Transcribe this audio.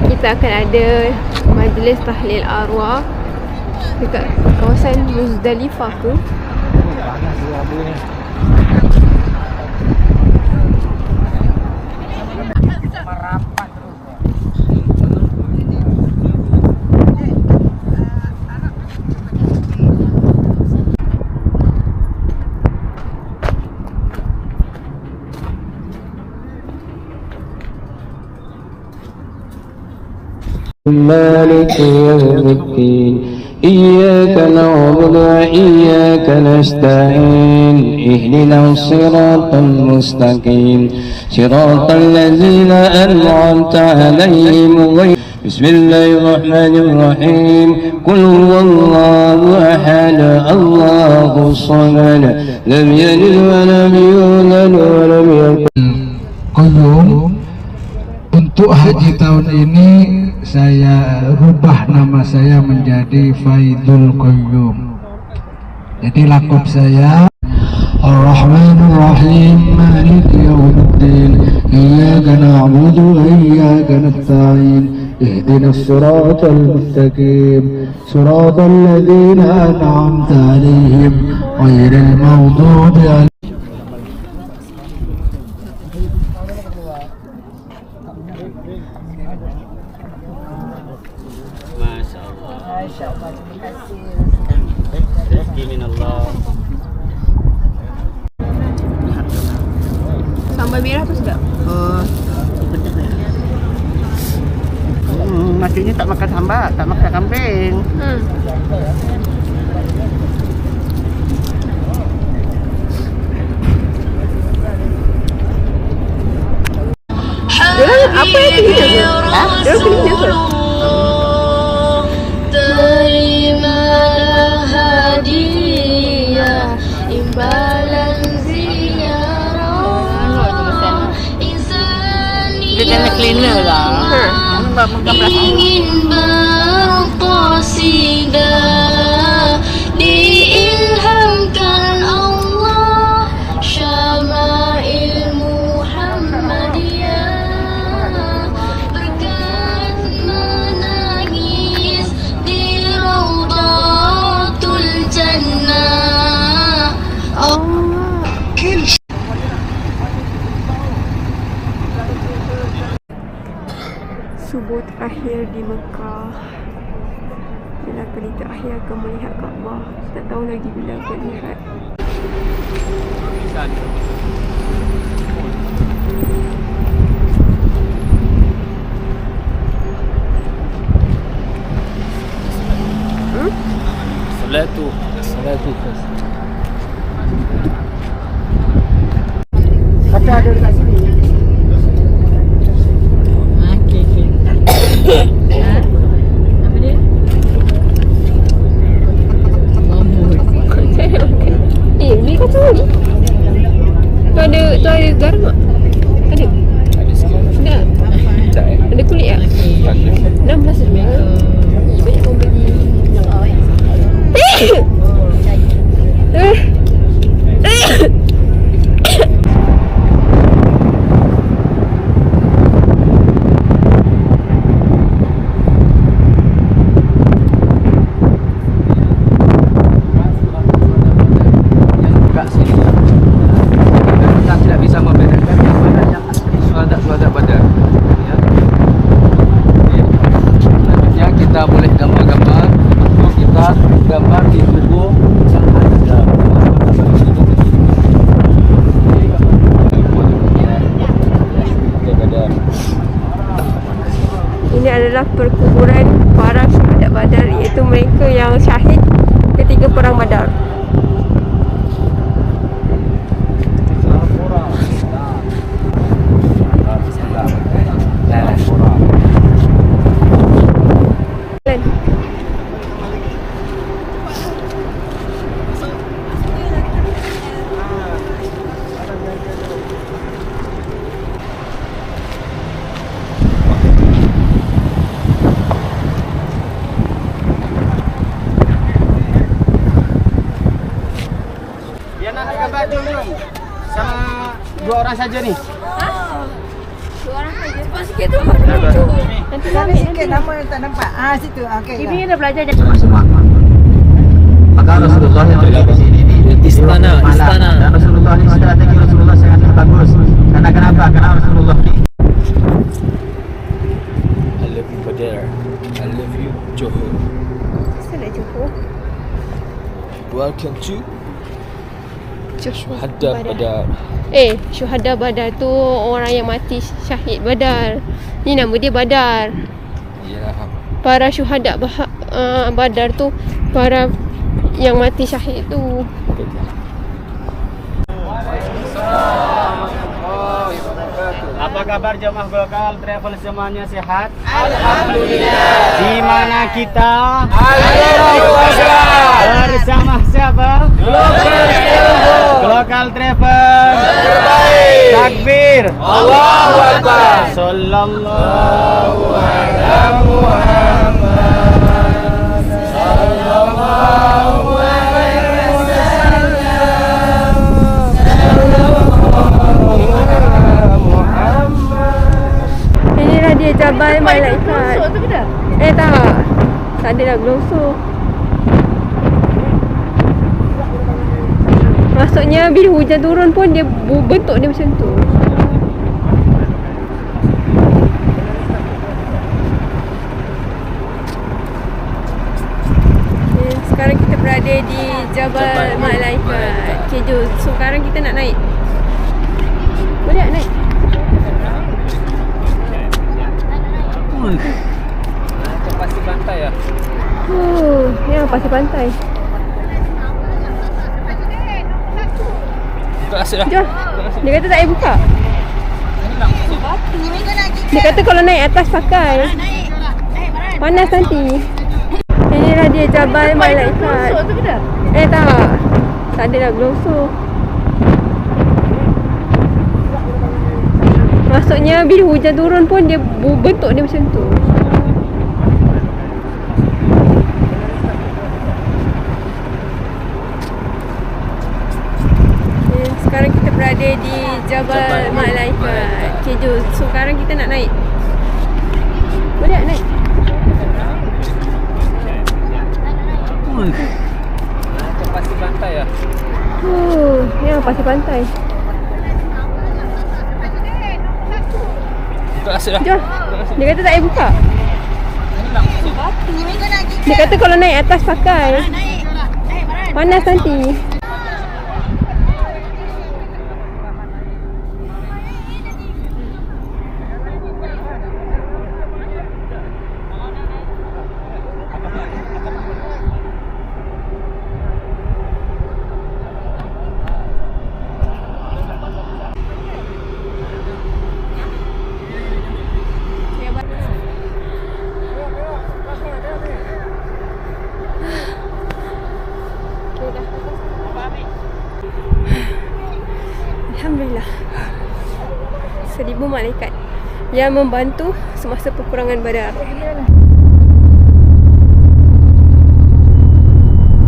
kita akan ada majlis tahlil arwah dekat kawasan Muzdalifah tu. مالك يوم الدين. إياك نعبد وإياك نستعين. اهدنا الصراط المستقيم. صراط الذين أنعمت عليهم. غير بسم الله الرحمن الرحيم. قل هو الله أحد. الله الصمد. لم يلد ولم يولد ولم يكن. Qayyum Untuk haji tahun ini saya rubah nama saya menjadi Faidul Qayyum Jadi lakop saya Ar-Rahman Ar-Rahim Malik Yawmuddin Iyaka na'budu wa iyaka nasta'in اهدنا الصراط المستقيم صراط الذين أنعمت عليهم غير المغضوب عليهم Rezeki min Allah. Sambal merah tu sedap. Oh, Hmm, maksudnya tak makan sambal, tak makan kambing. Hmm. Apa yang ke? Ha? Diorang tinggi ke? Kena lah. Ha. Plastik. ingin berqasidah diilhamkan Allah Syama'il Muhammadiyah berkat menangis di Raudatul Jannah Allah Subuh terakhir di Mekah Bila kali terakhir akan melihat Kaabah Tak tahu lagi bila akan lihat. Salatu. Kata ada dekat sini. Okey, okey. Eh, beli kacang ni Tu ada, tu ada garam tak? Ada? Tak Ada kulit tak? RM16 Banyak kau beli Eh! Buka sini. Kita tidak bisa membedakan yang mana yang asli suadat-suadat badar. Ya. Okey. Selanjutnya kita boleh gambar-gambar. Untuk kita gambar di tubuh yang ada. Badar. Ini adalah perkuburan para syahadat badar Iaitu mereka yang syahid ketika perang badar Kan? Yang nak ambil baju ni sama dua orang saja ni. Dua orang saja Cepat sikit tu Nanti ambil sikit nanti. nama yang tak nampak. Ah situ. Okey. Ibu dah belajar semua maka Rasulullah yang ada di sini di istana istana dan Rasulullah ini strategi Rasulullah sangat bagus karena kenapa karena Rasulullah ini I love you Badar. I love you Johor. Nak Johor? Welcome to. Syuhada Badar. Eh, syuhada Badar tu orang yang mati syahid Badar. Ni nama dia Badar. Ya. Para syuhada bah- uh, Badar tu para yang mati syahid tu. Apa kabar jemaah lokal travel semuanya sehat? Alhamdulillah. Di mana kita? Alhamdulillah. Bersama siapa? Lokal travel. Terbaik. Takbir. Allahu Akbar. Sallallahu ala Muhammad. Maksudnya bila hujan turun pun dia bu- bentuk dia macam tu. Okay, sekarang kita berada di Jabal Malaikat. Okay, jom. So, sekarang kita nak naik. Boleh tak naik? Macam pasir pantai lah. Oh, ya pasir pantai. Asal lah. Jom. Dia kata tak payah buka. Dia kata kalau naik atas pakai. Panas nanti. Inilah dia Jabal Malaikat. Eh tak. Tak ada lah glosor. Maksudnya bila hujan turun pun dia bu- bentuk dia macam tu. Okay, sekarang kita berada di Jabal Jom. So, sekarang kita nak naik. Boleh tak naik? Macam pasir pantai lah. Oh, ya pasir pantai. Buka asal lah. Jom. Dia kata tak payah buka. Dia kata kalau naik atas pakai. Panas nanti. Seribu malaikat yang membantu semasa peperangan badar.